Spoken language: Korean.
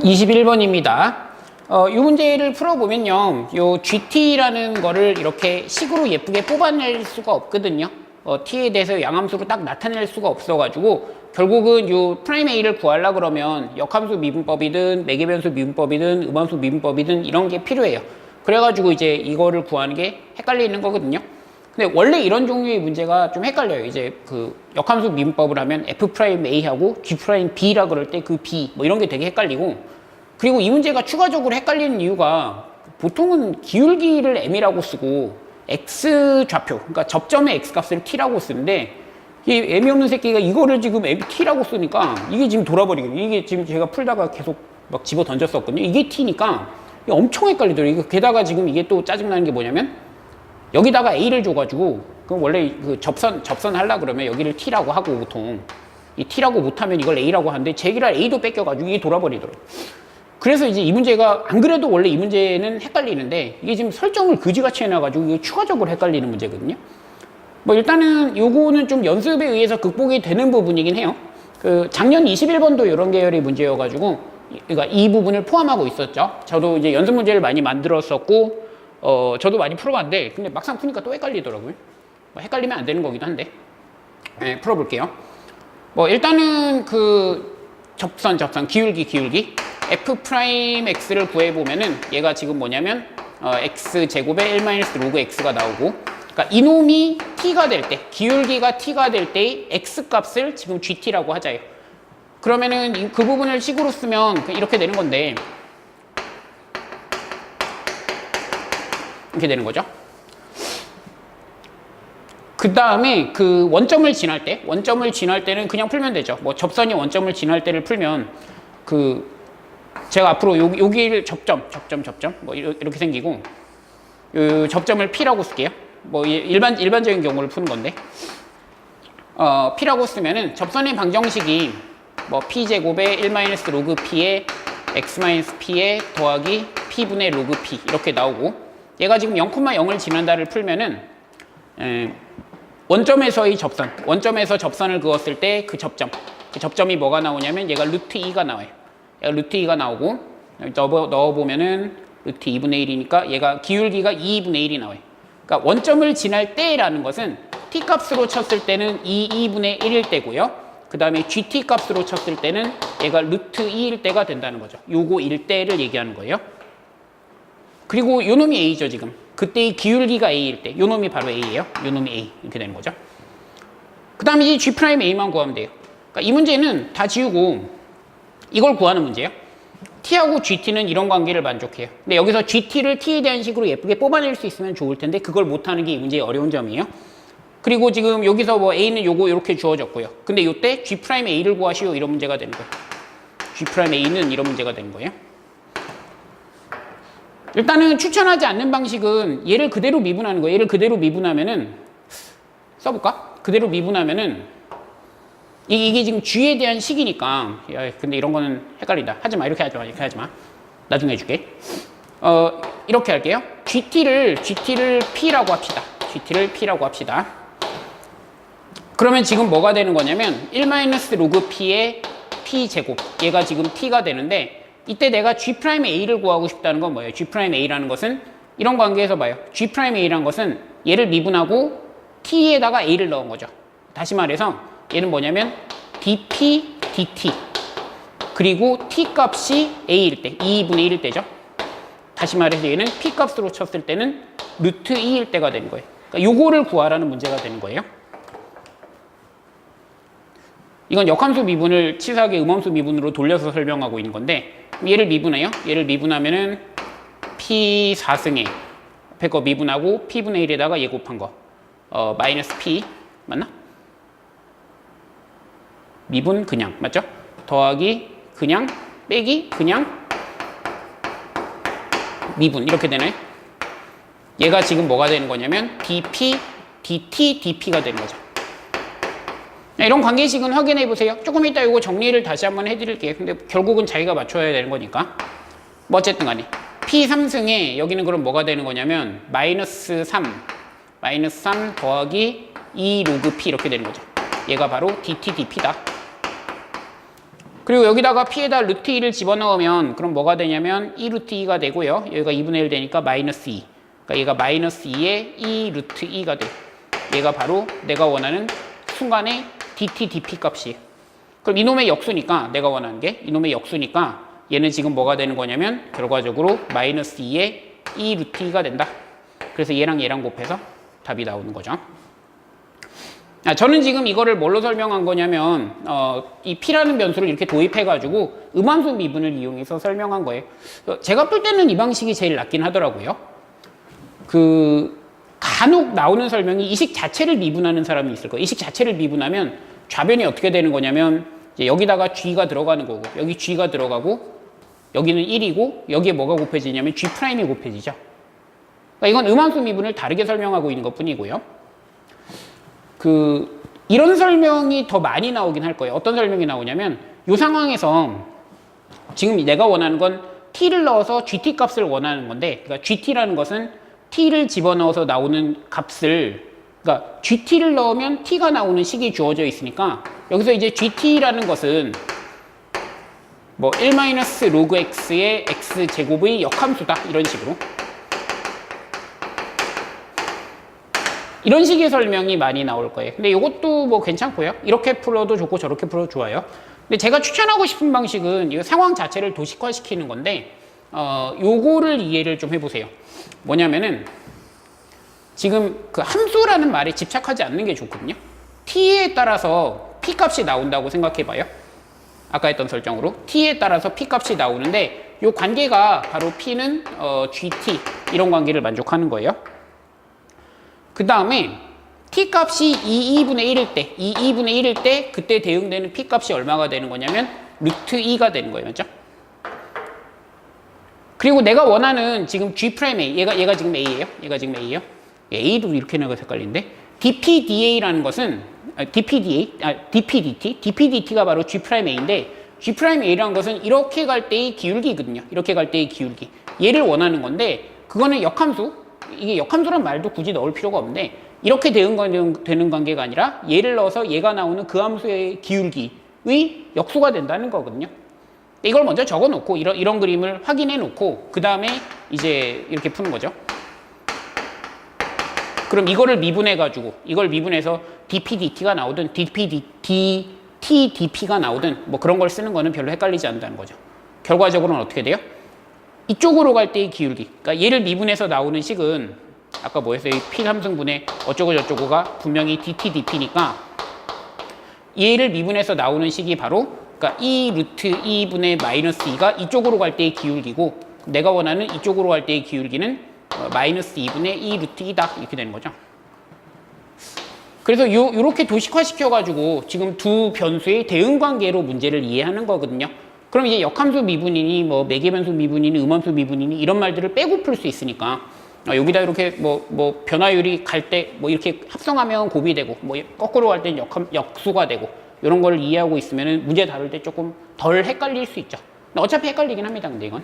21번입니다. 어, 이 문제를 풀어보면요. 요 GT라는 거를 이렇게 식으로 예쁘게 뽑아낼 수가 없거든요. 어, T에 대해서 양함수로 딱 나타낼 수가 없어가지고 결국은 요 프라임 A를 구하려 그러면 역함수 미분법이든 매개변수 미분법이든 음함수 미분법이든 이런 게 필요해요. 그래가지고 이제 이거를 구하는 게 헷갈리는 거거든요. 근데 원래 이런 종류의 문제가 좀 헷갈려요. 이제 그 역함수 미분법을 하면 f 프라임 a하고 g 프라임 b라 그럴 때 그 b 뭐 이런 게 되게 헷갈리고 그리고 이 문제가 추가적으로 헷갈리는 이유가 보통은 기울기를 m이라고 쓰고 x 좌표 그러니까 접점의 x 값을 t라고 쓰는데 이 m이 없는 새끼가 이거를 지금 m t라고 쓰니까 이게 지금 돌아버리거든요. 이게 지금 제가 풀다가 계속 막 집어 던졌었거든요. 이게 t니까 엄청 헷갈리더라고요. 게다가 지금 이게 또 짜증나는 게 뭐냐면 여기다가 A를 줘가지고 그럼 원래 그 접선 접선 하려 그러면 여기를 T라고 하고 보통 이 T라고 못하면 이걸 A라고 하는데 제기랄 A도 뺏겨가지고 이게 돌아버리더라고. 그래서 이제 이 문제가 안 그래도 원래 이 문제는 헷갈리는데 이게 지금 설정을 그지같이 해놔가지고 이게 추가적으로 헷갈리는 문제거든요. 뭐 일단은 요거는 좀 연습에 의해서 극복이 되는 부분이긴 해요. 그 작년 21번도 이런 계열의 문제여가지고 이- 그러니까 이 부분을 포함하고 있었죠. 저도 이제 연습 문제를 많이 만들었었고 어 저도 많이 풀어봤는데 근데 막상 푸니까 또 헷갈리더라고요. 뭐 헷갈리면 안 되는 거기도 한데 네, 풀어볼게요. 뭐 일단은 그 접선 접선 기울기 기울기 f 프라임 x를 구해 보면은 얘가 지금 뭐냐면 어, x 제곱에 1 마이너스 로그 x가 나오고 그러니까 이놈이 t가 될 때 기울기가 t가 될 때의 x 값을 지금 gt라고 하자요. 그러면은 이- 그 부분을 식으로 쓰면 그 이렇게 되는 건데 이렇게 되는 거죠. 그 다음에 그 원점을 지날 때, 원점을 지날 때는 그냥 풀면 되죠. 뭐 접선이 원점을 지날 때를 풀면 그 제가 앞으로 여기, 여기를 접점, 접점, 접점 뭐 이렇게 생기고 요 접점을 P라고 쓸게요. 뭐 이- 일반 일반적인 경우를 푸는 건데 어, P라고 쓰면은 접선의 방정식이 뭐 P 제곱에 1 마이너스 로그 P에 X 마이너스 P에 더하기 P분의 로그 P 이렇게 나오고 얘가 지금 0,0을 지난다를 풀면은 에, 원점에서의 접선, 원점에서 접선을 그었을 때 그 접점, 그 접점이 뭐가 나오냐면 얘가 루트 2가 나와요. 얘가 루트 2가 나오고 넣어, 넣어보면은 루트 2분의 1이니까 얘가 기울기가 2분의 1이 나와요. 그러니까 원점을 지날 때라는 것은 t 값으로 쳤을 때는 2, 2분의 1일 때고요. 그 다음에 gt 값으로 쳤을 때는 얘가 루트 2일 때가 된다는 거죠. 요거 일 때를 얘기하는 거예요. 그리고 요 놈이 A죠, 지금. 그때의 기울기가 A일 때. 요 놈이 바로 A예요. 요 놈이 A. 이렇게 되는 거죠. 그 다음에 이제 G 프라임 A만 구하면 돼요. 그러니까 이 문제는 다 지우고 이걸 구하는 문제예요. T하고 GT는 이런 관계를 만족해요. 근데 여기서 GT를 T에 대한 식으로 예쁘게 뽑아낼 수 있으면 좋을 텐데 그걸 못하는 게 이 문제의 어려운 점이에요. 그리고 지금 여기서 뭐 A는 요거 이렇게 주어졌고요. 근데 요때 G 프라임 A를 구하시오 이런 문제가 되는 거예요. G 프라임 A는 이런 문제가 되는 거예요. 일단은 추천하지 않는 방식은 얘를 그대로 미분하는 거예요. 얘를 그대로 미분하면은 써볼까? 그대로 미분하면은 이- 이게 지금 G에 대한 식이니까 야, 근데 이런 거는 헷갈린다. 하지 마. 이렇게 하지 마. 이렇게 하지 마. 나중에 해줄게. 어 이렇게 할게요. GT를 GT를 P라고 합시다. GT를 P라고 합시다. 그러면 지금 뭐가 되는 거냐면 1 마이너스 로그 P의 P 제곱 얘가 지금 T가 되는데 이때 내가 G 프라임 A를 구하고 싶다는 건 뭐예요? G 프라임 A라는 것은 이런 관계에서 봐요. G 프라임 A라는 것은 얘를 미분하고 T에다가 A를 넣은 거죠. 다시 말해서 얘는 뭐냐면 dP dt 그리고 T 값이 A일 때 2분의 1일 때죠. 다시 말해서 얘는 P 값으로 쳤을 때는 루트 2일 때가 되는 거예요. 그러니까 요거를 구하라는 문제가 되는 거예요. 이건 역함수 미분을 치사하게 음함수 미분으로 돌려서 설명하고 있는 건데 얘를 미분해요. 얘를 미분하면은 P 4승에 앞에 거 미분하고 P분의 1에다가 얘 곱한 거 어, 마이너스 P 맞나? 미분 그냥 맞죠? 더하기 그냥 빼기 그냥 미분 이렇게 되네. 얘가 지금 뭐가 되는 거냐면 dp, dt, dp가 되는 거죠. 네, 이런 관계식은 확인해 보세요. 조금 이따 이거 정리를 다시 한번 해드릴게요. 근데 결국은 자기가 맞춰야 되는 거니까. 뭐 어쨌든 간에 p 3승에 여기는 그럼 뭐가 되는 거냐면 마이너스 3, 마이너스 3 더하기 2 로그 p 이렇게 되는 거죠. 얘가 바로 dt, dp다. 그리고 여기다가 p에다 루트 2를 집어넣으면 그럼 뭐가 되냐면 2 루트 2가 되고요. 여기가 2분의 1 되니까 마이너스 2. 그러니까 얘가 마이너스 2에 2 루트 2가 돼. 얘가 바로 내가 원하는 순간의 dt, dp 값이에요. 그럼 이놈의 역수니까 내가 원하는 게 이놈의 역수니까 얘는 지금 뭐가 되는 거냐면 결과적으로 마이너스 2에 2 루트 2가 된다. 그래서 얘랑 얘랑 곱해서 답이 나오는 거죠. 아, 저는 지금 이거를 뭘로 설명한 거냐면 어, 이 p라는 변수를 이렇게 도입해가지고 음함수 미분을 이용해서 설명한 거예요. 어, 제가 풀 때는 이 방식이 제일 낫긴 하더라고요. 그 간혹 나오는 설명이 이식 자체를 미분하는 사람이 있을 거예요. 이식 자체를 미분하면 좌변이 어떻게 되는 거냐면 여기다가 g가 들어가는 거고 여기 g가 들어가고 여기는 1이고 여기에 뭐가 곱해지냐면 g 프라임이 곱해지죠. 그러니까 이건 음함수 미분을 다르게 설명하고 있는 것 뿐이고요. 그 이런 설명이 더 많이 나오긴 할 거예요. 어떤 설명이 나오냐면 이 상황에서 지금 내가 원하는 건 t를 넣어서 gt 값을 원하는 건데 그러니까 gt라는 것은 t를 집어넣어서 나오는 값을 그러니까 gt를 넣으면 t가 나오는 식이 주어져 있으니까 여기서 이제 gt라는 것은 뭐 1-로그 x의 x 제곱의 역함수다 이런 식으로 이런 식의 설명이 많이 나올 거예요. 근데 이것도 뭐 괜찮고요. 이렇게 풀어도 좋고 저렇게 풀어도 좋아요. 근데 제가 추천하고 싶은 방식은 이 상황 자체를 도식화시키는 건데 어, 요거를 이해를 좀 해보세요. 뭐냐면은 지금 그 함수라는 말에 집착하지 않는 게 좋거든요. t에 따라서 p 값이 나온다고 생각해봐요. 아까 했던 설정으로 t에 따라서 p 값이 나오는데 이 관계가 바로 p는 어, gt 이런 관계를 만족하는 거예요. 그 다음에 t 값이 2, 2분의 1일 때, 2, 2분의 1일 때 그때 대응되는 p 값이 얼마가 되는 거냐면 루트 2가 되는 거예요. 맞죠? 그리고 내가 원하는 지금 G 프라임 A, 얘가, 얘가 지금 A예요. 얘가 지금 A예요. A도 이렇게 나가 헷갈리는데 DPDA라는 것은 아, DPDA, 아, DPDT, DPDT가 바로 G 프라임 A인데 G 프라임 A라는 것은 이렇게 갈 때의 기울기거든요. 이렇게 갈 때의 기울기. 얘를 원하는 건데 그거는 역함수. 이게 역함수란 말도 굳이 넣을 필요가 없는데 이렇게 되는 관계가 아니라 얘를 넣어서 얘가 나오는 그 함수의 기울기의 역수가 된다는 거거든요. 이걸 먼저 적어 놓고 이런, 이런 그림을 확인해 놓고 그 다음에 이제 이렇게 푸는 거죠. 그럼 이거를 미분해 가지고 이걸 미분해서 dpdt가 나오든 dpdt tdp가 나오든 뭐 그런 걸 쓰는 거는 별로 헷갈리지 않는다는 거죠. 결과적으로는 어떻게 돼요? 이쪽으로 갈 때의 기울기. 그러니까 얘를 미분해서 나오는 식은 아까 뭐였어요? p 3승분의 어쩌고 저쩌고가 분명히 dt dp니까 얘를 미분해서 나오는 식이 바로 그러니까 2 루트 2분의 마이너스 2가 이쪽으로 갈 때의 기울기고 내가 원하는 이쪽으로 갈 때의 기울기는 어, 마이너스 2분의 2 루트 2다 이렇게 되는 거죠. 그래서 요, 요렇게 도식화시켜가지고 지금 두 변수의 대응 관계로 문제를 이해하는 거거든요. 그럼 이제 역함수 미분이니 뭐 매개변수 미분이니 음함수 미분이니 이런 말들을 빼고 풀 수 있으니까 아, 여기다 이렇게 뭐, 뭐 변화율이 갈 때 뭐 이렇게 합성하면 곱이 되고 뭐 거꾸로 갈 때는 역함, 역수가 되고 이런 걸 이해하고 있으면 문제 다룰 때 조금 덜 헷갈릴 수 있죠. 어차피 헷갈리긴 합니다. 근데 이건.